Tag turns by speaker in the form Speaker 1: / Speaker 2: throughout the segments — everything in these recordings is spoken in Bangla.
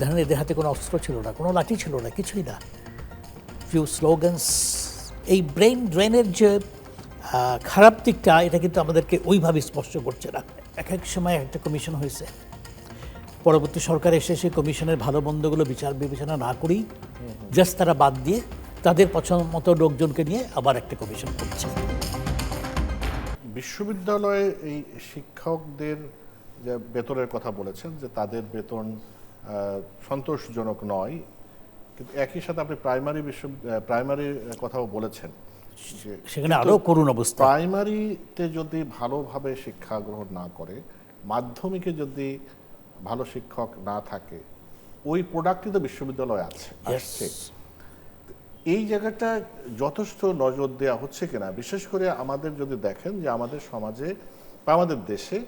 Speaker 1: দেখেন এদের হাতে কোনো অস্ত্র ছিল না, কোনো লাঠি ছিল না, কিছুই না। ফিউ স্লোগানস এই ব্রেন ড্রেনের যে খারাপ দিকটা, এটা কিন্তু আমাদেরকে ওইভাবে স্পষ্ট করছে না। এক এক সময় একটা কমিশন হয়েছে। পরবর্তী সরকার এসে সেই কমিশনের ভালো মন্দগুলো বিচার বিবেচনা না করেই জাস্ট তারা বাদ দিয়ে তাদের পছন্দ মতো লোকজনকে নিয়ে আবার একটা কমিশন করছে।
Speaker 2: বিশ্ববিদ্যালয়ে এই শিক্ষকদের যে বেতনের কথা বলেছেন, যে তাদের বেতন সন্তোষজনক নয়। কিন্তু একই সাথে আপনি প্রাইমারি বিশ্ব প্রাইমারির কথাও বলেছেন
Speaker 1: সেখানে আরও করুণ অবস্থা।
Speaker 2: প্রাইমারিতে যদি ভালোভাবে শিক্ষা গ্রহণ না করে মাধ্যমিকে যদি ভালো শিক্ষক না থাকে ওই প্রোডাক্টই তো বিশ্ববিদ্যালয়ে আছে আসছে। এই জায়গাটা যথেষ্ট নজর দেওয়া হচ্ছে কিনা? বিশেষ করে আমাদের যদি দেখেন যে আমাদের সমাজে বা আমাদের দেশে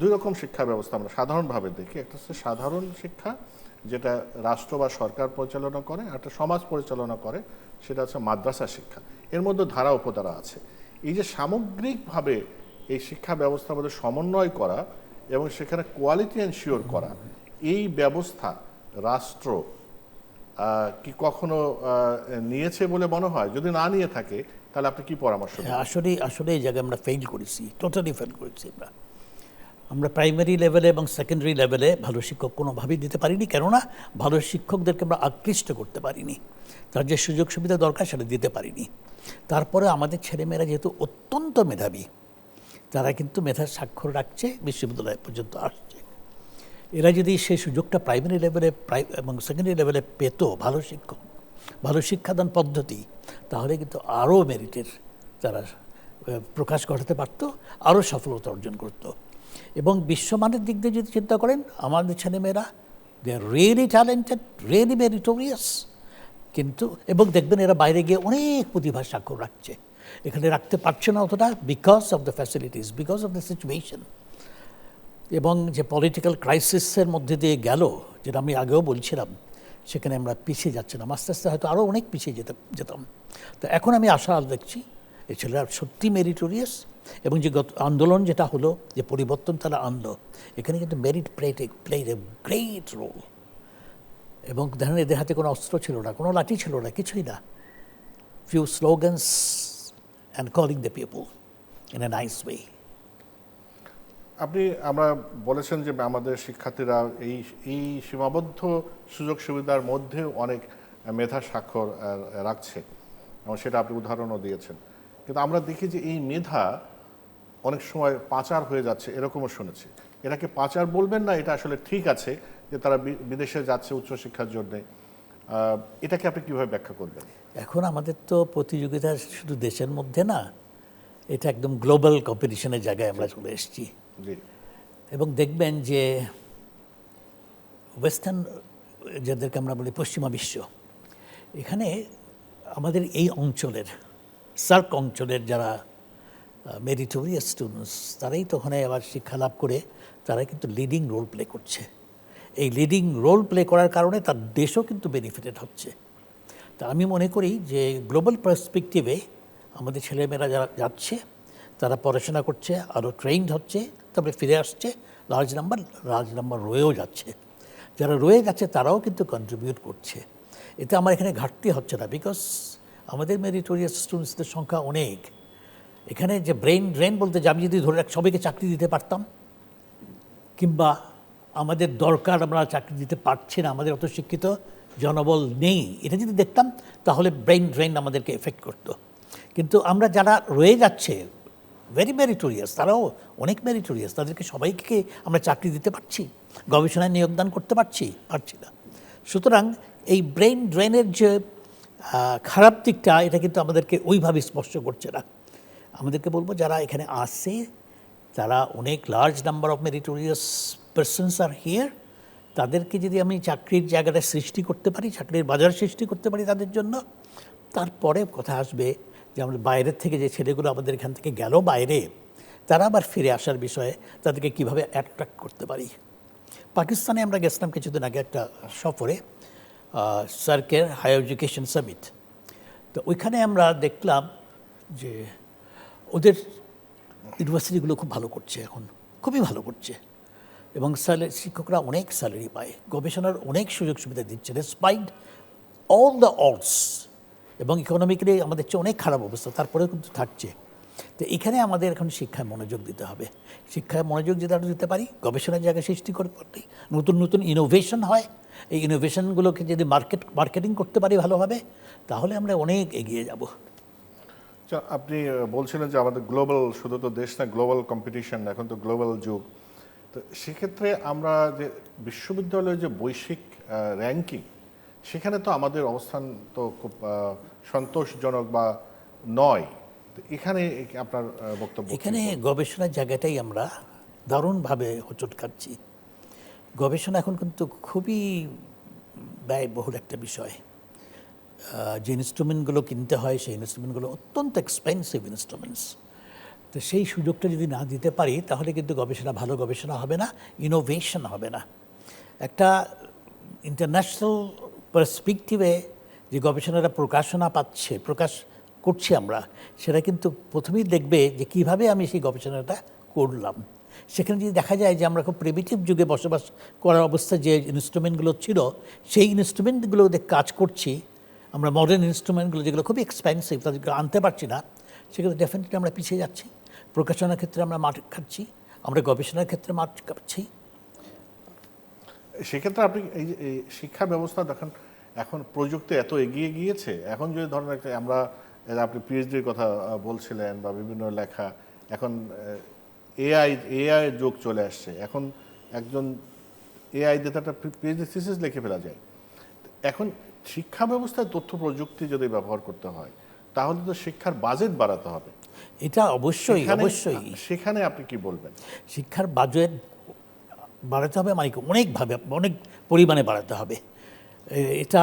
Speaker 2: দুই রকম শিক্ষা ব্যবস্থা আমরা সাধারণভাবে দেখি। একটা হচ্ছে সাধারণ শিক্ষা যেটা রাষ্ট্র বা সরকার পরিচালনা করে একটা সমাজ পরিচালনা করে সেটা হচ্ছে মাদ্রাসা শিক্ষা। এর মধ্যে ধারা উপধারা আছে। এই যে সামগ্রিকভাবে এই শিক্ষা ব্যবস্থার মধ্যে সমন্বয় করা এবং সেখানে কোয়ালিটি এনশিওর করা এই ব্যবস্থা রাষ্ট্র কি কখনো নিয়েছে বলে মনে হয়? যদি না নিয়ে থাকে তাহলে আপনি কি পরামর্শ দেবেন?
Speaker 1: হ্যাঁ, আসলে আসলে এই জায়গায় আমরা ফেল করেছি টোটালি ফেল করেছি আমরা। আমরা প্রাইমারি লেভেলে এবং সেকেন্ডারি লেভেলে ভালো শিক্ষক কোনোভাবেই দিতে পারিনি। কেননা ভালো শিক্ষকদেরকে আমরা আকৃষ্ট করতে পারিনি। তার যে সুযোগ সুবিধা দরকার সেটা দিতে পারিনি। তারপরে আমাদের ছেলেমেয়েরা যেহেতু অত্যন্ত মেধাবী, তারা কিন্তু মেধার স্বাক্ষর রাখছে, বিশ্ববিদ্যালয় পর্যন্ত আসছে। এরা যদি সেই সুযোগটা প্রাইমারি লেভেলে প্রাই এবং সেকেন্ডারি লেভেলে পেত ভালো শিক্ষক, ভালো শিক্ষাদান পদ্ধতি, তাহলে কিন্তু আরও মেরিটের তারা প্রকাশ ঘটাতে পারত, আরও সফলতা অর্জন করত। এবং বিশ্বমানের দিক দিয়ে যদি চিন্তা করেন, আমাদের ছেলেমেয়েরা they are really talented really meritorious কিন্তু, এবং দেখবেন এরা বাইরে গিয়ে অনেক প্রতিভা স্বাক্ষর রাখছে। এখানে রাখতে পারছে না অতটা because of the facilities because of the situation এবং যে পলিটিক্যাল ক্রাইসিসের মধ্যে দিয়ে গেল, যেটা আমি আগেও বলছিলাম, সেখানে আমরা পিছিয়ে যাচ্ছিলাম আস্তে আস্তে হয়তো আরও অনেক পিছিয়ে যেতে, যেতাম। তো এখন আমি আশা দেখছি, এই ছেলেরা সত্যি মেরিটোরিয়াস এবং যে গত আন্দোলন যেটা হলো, যে পরিবর্তন তারা আনলো, এখানে কিন্তু মেরিট প্লেট প্লেড এ গ্রেট রোল এবং দেখেন, এদের হাতে কোনো অস্ত্র ছিল না, কোনো লাঠি ছিল না, কিছুই না। Few slogans and calling the people in a nice way
Speaker 2: আপনি, আমরা বলেছেন যে আমাদের শিক্ষার্থীরা এই এই সীমাবদ্ধ সুযোগ সুবিধার মধ্যে অনেক মেধা স্বাক্ষর রাখছে এবং সেটা আপনি উদাহরণও দিয়েছেন। কিন্তু আমরা দেখি যে এই মেধা অনেক সময় পাচার হয়ে যাচ্ছে এরকমও শুনেছি। এটাকে পাচার বলবেন না এটা আসলে ঠিক আছে যে তারা বিদেশে যাচ্ছে উচ্চশিক্ষার জন্যে। এটাকে আপনি কীভাবে ব্যাখ্যা করবেন?
Speaker 1: এখন আমাদের তো প্রতিযোগিতা শুধু দেশের মধ্যে না এটা একদম গ্লোবাল কম্পিটিশনের জায়গায় আমরা চলে এসেছি। এবং দেখবেন যে ওয়েস্টার্ন যাদেরকে আমরা বলি পশ্চিমা বিশ্ব এখানে আমাদের এই অঞ্চলের সার্ক অঞ্চলের যারা মেরিটোরিয়াস স্টুডেন্টস তারাই তো ওখানে আবার শিক্ষা লাভ করে তারা কিন্তু লিডিং রোল প্লে করছে। এই লিডিং রোল প্লে করার কারণে তার দেশও কিন্তু বেনিফিটেড হচ্ছে। তা আমি মনে করি যে গ্লোবাল পার্সপেক্টিভে আমাদের ছেলেমেয়েরা যারা যাচ্ছে, তারা পড়াশোনা করছে, আরও ট্রেন্ড হচ্ছে তারপরে ফিরে আসছে লার্জ নাম্বার লার্জ নাম্বার রয়েও যাচ্ছে। যারা রয়ে যাচ্ছে তারাও কিন্তু কন্ট্রিবিউট করছে। এতে আমার এখানে ঘাটতি হচ্ছে না বিকজ আমাদের মেরিটোরিয়াস স্টুডেন্টসদের সংখ্যা অনেক। এখানে যে ব্রেন ড্রেন বলতে যে আমি যদি ধরে রাখ, সবাইকে চাকরি দিতে পারতাম, কিংবা আমাদের দরকার, আমরা চাকরি দিতে পারছি না, আমাদের অত শিক্ষিত জনবল নেই, এটা যদি দেখতাম, তাহলে ব্রেন ড্রেন আমাদেরকে এফেক্ট করতো। কিন্তু আমরা যারা রয়ে যাচ্ছে ভেরি মেরিটোরিয়াস তারাও অনেক মেরিটোরিয়াস তাদেরকে সবাইকে আমরা চাকরি দিতে পারছি? গবেষণায় নিয়োগদান করতে পারছি? পারছি না। সুতরাং এই ব্রেন ড্রেনের যে খারাপ দিকটা, এটা কিন্তু আমাদেরকে ওইভাবে স্পষ্ট করছে না। আমাদেরকে বলব, যারা এখানে আসে তারা অনেক large number of meritorious persons are here তাদেরকে যদি আমি চাকরির জায়গাটা সৃষ্টি করতে পারি, চাকরির বাজার সৃষ্টি করতে পারি তাদের জন্য, তারপরে কথা আসবে যে আমরা বাইরের থেকে যে ছেলেগুলো আমাদের এখান থেকে গেল বাইরে, তারা আবার ফিরে আসার বিষয়ে তাদেরকে কীভাবে অ্যাট্রাক্ট করতে পারি। পাকিস্তানে আমরা গেছিলাম কিছুদিন আগে একটা সফরে সার্কের হায়ার এডুকেশন সামিট তো ওইখানে আমরা দেখলাম যে ওদের ইউনিভার্সিটিগুলো খুব ভালো করছে এখন, খুবই ভালো করছে। এবং স্যালারি শিক্ষকরা অনেক স্যালারি পায়, গবেষণার অনেক সুযোগ সুবিধা দিচ্ছে রেসপাইড অল দ্য অডস এবং ইকোনমিক্যালি আমাদের চেয়ে অনেক খারাপ অবস্থা, তারপরেও কিন্তু থাকছে। তো এখানে আমাদের এখন শিক্ষায় মনোযোগ দিতে হবে। শিক্ষায় মনোযোগ যদি আমরা দিতে পারি, গবেষণার জায়গা সৃষ্টি করতে পারি, নতুন নতুন ইনোভেশন হয়। এই ইনোভেশনগুলোকে যদি মার্কেট মার্কেটিং করতে পারি ভালোভাবে, তাহলে আমরা অনেক এগিয়ে যাব।
Speaker 2: আপনি বলছিলেন যে আমাদের গ্লোবাল, শুধু তো দেশ না, গ্লোবাল কম্পিটিশন, এখন তো গ্লোবাল যুগ। তো সেক্ষেত্রে আমরা যে বিশ্ববিদ্যালয়ের যে বৈশ্বিক র্যাঙ্কিং সেখানে তো আমাদের অবস্থান তো খুব সন্তোষজনক বা নয়। তো এখানে আপনার বক্তব্য
Speaker 1: এখানে গবেষণার জায়গাটাই আমরা দারুণভাবে হোঁচট খাচ্ছি। গবেষণা এখন কিন্তু খুবই ব্যয়বহুল একটা বিষয়। যে ইনস্ট্রুমেন্টগুলো কিনতে হয়, সেই ইনস্ট্রুমেন্টগুলো অত্যন্ত এক্সপেন্সিভ ইনস্ট্রুমেন্টস তো সেই সুযোগটা যদি না দিতে পারি, তাহলে কিন্তু গবেষণা, ভালো গবেষণা হবে না ইনোভেশন হবে না। একটা ইন্টারন্যাশনাল পার্সপেক্টিভে যে গবেষণাটা প্রকাশনা পাচ্ছে, প্রকাশ করছি আমরা সেটা কিন্তু প্রথমেই দেখবে যে কীভাবে আমি সেই গবেষণাটা করলাম। সেখানে যদি দেখা যায় যে আমরা খুব প্রিমিটিভ যুগে বসবাস করার অবস্থা যে ইনস্ট্রুমেন্টগুলো ছিল, সেই ইনস্ট্রুমেন্টগুলোতে কাজ করছি আমরা মডার্ন ইনস্ট্রুমেন্টগুলো যেগুলো খুবই এক্সপেন্সিভ তাদেরকে আনতে পারছি না, সেগুলো ডেফিনেটলি আমরা পিছিয়ে যাচ্ছি। প্রকাশনার ক্ষেত্রে আমরা মাঠ খাচ্ছি আমরা গবেষণার ক্ষেত্রে মাঠ খাচ্ছি
Speaker 2: সেক্ষেত্রে আপনি এই শিক্ষা ব্যবস্থা দেখেন, এখন প্রযুক্তি এত এগিয়ে গিয়েছে, এখন যদি ধরেন একটা, আমরা আপনি পিএইচডির কথা বলছিলেন বা বিভিন্ন লেখা, এখন এআই এআই যোগ চলে আসছে। এখন একজন এআই দিয়ে একটা পিএইচডি থিসিস লিখে ফেলা যায়। এখন শিক্ষা ব্যবস্থায় তথ্য প্রযুক্তি যদি ব্যবহার করতে হয় তাহলে তো শিক্ষার বাজেট বাড়াতে হবে।
Speaker 1: এটা অবশ্যই অবশ্যই।
Speaker 2: সেখানে আপনি কি বলবেন?
Speaker 1: শিক্ষার বাজেট বাড়াতে হবে মানে অনেকভাবে অনেক পরিমাণে বাড়াতে হবে। এটা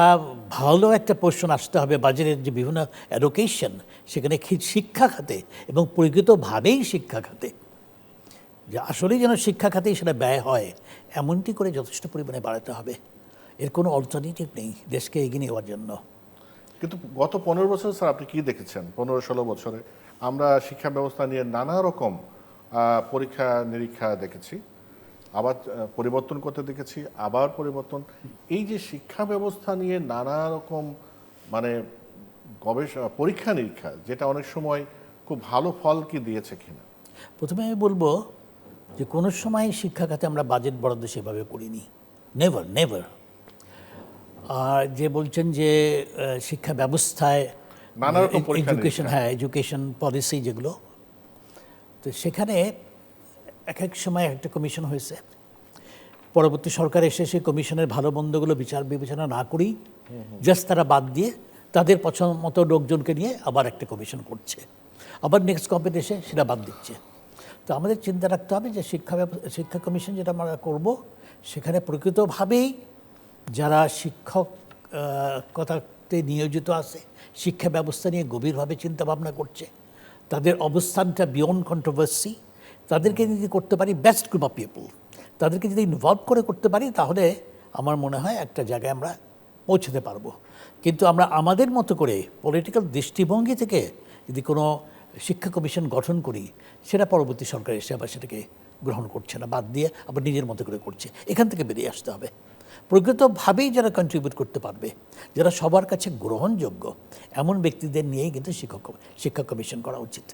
Speaker 1: ভালো একটা পোর্শন আসতে হবে বাজেটের যে বিভিন্ন অ্যালোকেশন সেখানে শিক্ষা খাতে এবং পরিকৃতভাবেই শিক্ষা খাতে। যে আসলেই যেন শিক্ষা খাতেই সেটা ব্যয় হয় এমনটি করে যথেষ্ট পরিমাণে বাড়াতে হবে। এর কোনো অল্টারনেটিভ নেই দেশকে এগিয়ে নেওয়ার জন্য।
Speaker 2: কিন্তু গত পনেরো বছর স্যার আপনি কি দেখেছেন? পনেরো ষোলো বছরে আমরা শিক্ষা ব্যবস্থা নিয়ে নানা রকম পরীক্ষা নিরীক্ষা দেখেছি আবার পরিবর্তন করতে দেখেছি আবার পরিবর্তন। এই যে শিক্ষা ব্যবস্থা নিয়ে নানা রকম মানে গবেষণা পরীক্ষা নিরীক্ষা যেটা অনেক সময় খুব ভালো ফল কি দিয়েছে কিনা?
Speaker 1: প্রথমে আমি বলব যে কোনো সময় শিক্ষা খাতে আমরা বাজেট বরাদ্দ সেভাবে করিনি। নেভার নেভার আর যে বলছেন যে শিক্ষা ব্যবস্থায়
Speaker 2: নানা রকম
Speaker 1: এডুকেশন হ্যাঁ এডুকেশন পলিসি যেগুলো। তো সেখানে এক এক সময় একটা কমিশন হয়েছে। পরবর্তী সরকার এসে সেই কমিশনের ভালো মন্দগুলো বিচার বিবেচনা না করেই জাস্ট তারা বাদ দিয়ে তাদের পছন্দ মতো লোকজনকে নিয়ে আবার একটা কমিশন করছে। আবার নেক্সট গভর্নমেন্ট এসে সেটা বাদ দিচ্ছে। তো আমাদের চিন্তা রাখতে হবে যে শিক্ষা ব্যব- শিক্ষা কমিশন যেটা আমরা করব সেখানে প্রকৃতভাবেই যারা শিক্ষক কথাতে নিয়োজিত আছে, শিক্ষা ব্যবস্থা নিয়ে গভীরভাবে চিন্তা ভাবনা করছে, তাদের অবস্থানটা বিয়ন্ড কন্ট্রোভার্সি তাদেরকে যদি করতে পারি বেস্ট গ্রুপ অফ পিপল তাদেরকে যদি ইনভলভ করে করতে পারি তাহলে আমার মনে হয় একটা জায়গায় আমরা পৌঁছতে পারব। কিন্তু আমরা আমাদের মতো করে পলিটিক্যাল দৃষ্টিভঙ্গি থেকে যদি কোনো শিক্ষা কমিশন গঠন করি, সেটা পরবর্তী সরকার এসে আবার সেটাকে গ্রহণ করছে না, বাদ দিয়ে আবার নিজের মতো করে করছে। এখান থেকে বেরিয়ে আসতে হবে। প্রকৃতভাবেই যারা কন্ট্রিবিউট করতে পারবে, যারা সবার কাছে গ্রহণযোগ্য, এমন ব্যক্তিদের নিয়েই কিন্তু শিক্ষক শিক্ষা কমিশন করা উচিত।